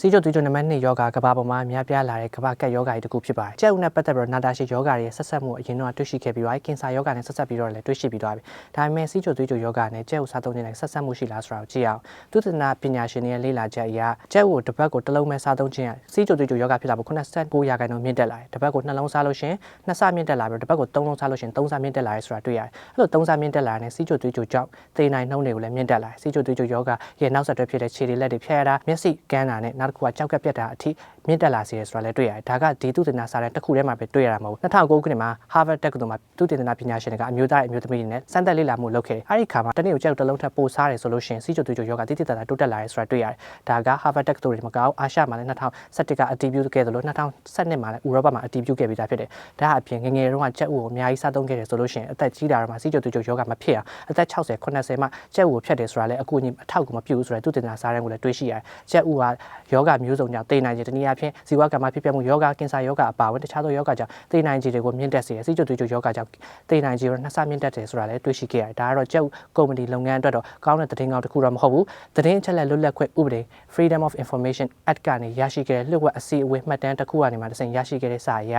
စီးကျုပ်သွေးကျုပ်နံပါတ်2ယောဂကဘာပေါ်မှာများပြားလာတဲ့ကဘာကက်ယောဂါတွေတခုဖြစ်ပါတယ်။ကျက်ဦးနဲ့ပတ်သက်ပြီးတော့နာတာရှိယောဂါတွေရဲ့ဆက်ဆက်မှုအရင်တော့တွေ့ရှိခဲ့ပြီးပါပြီ။ကင်ဆာယောဂါနဲ့ဆက်ဆက်ပြီးတော့လည်းတွေ့ရှိပြီးသွားပြီ။ဒါပေမဲ့စီးကျုပ်သွေးကျုပ်ယောဂါနဲ့ကျက်ဦးစားသုံးခြင်းနဲ့ဆက်ဆက်မှုရှိလားဆိုတာကိုကြည့်အောင်။သုတေသနပညာရှင်တွေရဲ့လေ့လာချက်အရကျက်ဦးကိုတစ်ပတ်ကိုတစ်လုံးပဲစားသုံးခြင်းစီးကျုပ်သွေးကျုပ်ယောဂါဖြစ်လာဖို့89ရာခိုင်နှုန်းမြင့်တက်လာတယ်။တစ်ပတ်ကိုနှလုံးစားလို့ရှင်နှစ်ဆမြင့်တက်လာပြီးတော့တစ်ပတ်ကိုသုံးလုံးစားလို့ရှင်သုံးဆမြင့်တက်လာရဲဆိုတာတွေ့ရတယ်။အဲ့လိုသုံးဆမြင့်တက်လာတဲ့စီးကျုပ်သွေးကျုပ်ကြောင့်သေနိုင်နှုန်းတွေကိုလည်းမြင့်တက်လာတယ်။စီးကျုပ်သွေးကျုပ်ယောဂါရဲ့နောက်ဆက်တွဲဖြစ်တဲ့ခြေတွေလက်တွေဖျက်ရတာမျက်စိကန်းတာနဲ့နောက်တစ်ခုကကြောက်ကက်ပြတ်တာအထိမြင့်တက်လာစေတယ်ဆိုတာလည်းတွေ့ရတယ်။ဒါကဒီသုတေသနစာတမ်းတစ်ခုထဲမှာပဲတွေ့ရတာမဟုတ်ဘူး။2009ခုနှစ်မှာ Harvard တက္ကသိုလ်မှာသုတေသနပညာရှင်တွေကအမျိုးသားအမျိုးသမီးတွေနဲ့စမ်းသပ်လေ့လာမှုလုပ်ခဲ့တယ်။အဲဒီခါမှာတနေ့ကိုကြောက်တစ်လုံးထပ်ပိုစားတယ်ဆိုလို့ရှိရင်စီးကျုပ်သွေးကျုပ်ယောဂတိတိတတ်တာတိုးတက်လာတယ်ဆိုတာတွေ့ရတယ်။ဒါက Harvard တက္ကသိုလ်တွေမှာကောက်အာရှမှာလည်း2017ကအတည်ပြုခဲ့သလို2012မှာလည်းဥရောပမှာအတည်ပြုခဲ့ပြီးသားဖြစ်တယ်။ဒါအပြင်ငငယ်တုန်းကချက်ဥကိုအများကြီးစားသုံးခဲ့တယ်ဆိုလို့ရှိရင်အသက်ကြီးလာတော့မှစီးကျုပ်သွေးကျုပ်ယောဂမဖြစ်အောင်အသက်60 80မှာချက်ဥကိုဖြတ်တယ်ဆိုတာလည်းအခုညီအထောက်ကူမပြုဘူးဆိုတဲ့သုတေသနစာတမ်းကိုလည်းတွေ့ရှိရတယ်။ချက်ဥကယောဂမျိုးစုံကြောင့်တိတ်နိုင်ခြင်းတနည်းအားဖြင့်ဇီဝကမ္မဖြစ်ပြမှုယောဂကင်ဆာယောဂအပါအဝင်တခြားသောယောဂကြောင့်တိတ်နိုင်ခြင်းတွေကိုမြင့်တက်စေတယ်စီးကျုပ်သွေးကျုပ်ယောဂကြောင့်တိတ်နိုင်ခြင်းကိုနှစ်ဆမြင့်တက်တယ်ဆိုတာလည်းတွေ့ရှိခဲ့ရတယ်ဒါကတော့ကျုပ်ကုမ္ပဏီလုပ်ငန်းအတွက်တော့ကောင်းတဲ့သတင်းကောင်းတစ်ခုတော့မဟုတ်ဘူးသတင်းအချက်လက်လွတ်လပ်ခွင့်ဥပဒေ Freedom of Information Act ကနေရရှိခဲ့တဲ့လျှို့ဝှက်အစီအဝေးမှတ်တမ်းတစ်ခုကနေမှတစ်ဆင့်ရရှိခဲ့တဲ့စာအရ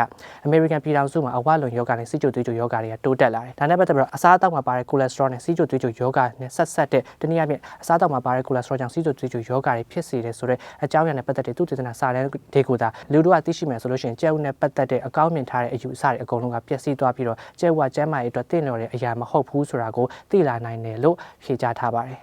American ပြည်ထောင်စုမှာအဝလွန်ယောဂနဲ့စီးကျုပ်သွေးကျုပ်ယောဂတွေကတိုးတက်လာတယ်ဒါနဲ့ပတ်သက်ပြီးတော့အစားအသောက်မှာပါတဲ့ cholesterol နဲ့စီးကျုပ်သွေးကျုပ်ယောဂနဲ့ဆက်ဆက်တဲ့တနည်းအားဖြင့်အစားအသောက်မှာပါတဲ့ cholesterol ကြောင့်စီးကျုပ်သွေးကျုပ်ယောဂတွေဖြစ်စေတယ်ဆိုတဲ့အကြောင်းအရာနဲ့ပတ်သက်တဲ့သူတေသနာစာတမ်းတွေကိုသာလူတို့ကသိရှိမယ်ဆိုလို့ရှိရင်ကျဲဦးနဲ့ပတ်သက်တဲ့အကောင်းမြင်ထားတဲ့အယူအဆတွေအကုန်လုံးကပျက်စီးသွားပြီးတော့ကျဲဦးကကျမ်းမာရေးအတွက်တင့်လျော်တဲ့အရာမဟုတ်ဘူးဆိုတာကိုသိလာနိုင်တယ်လို့ဖြေကြားထားပါတယ်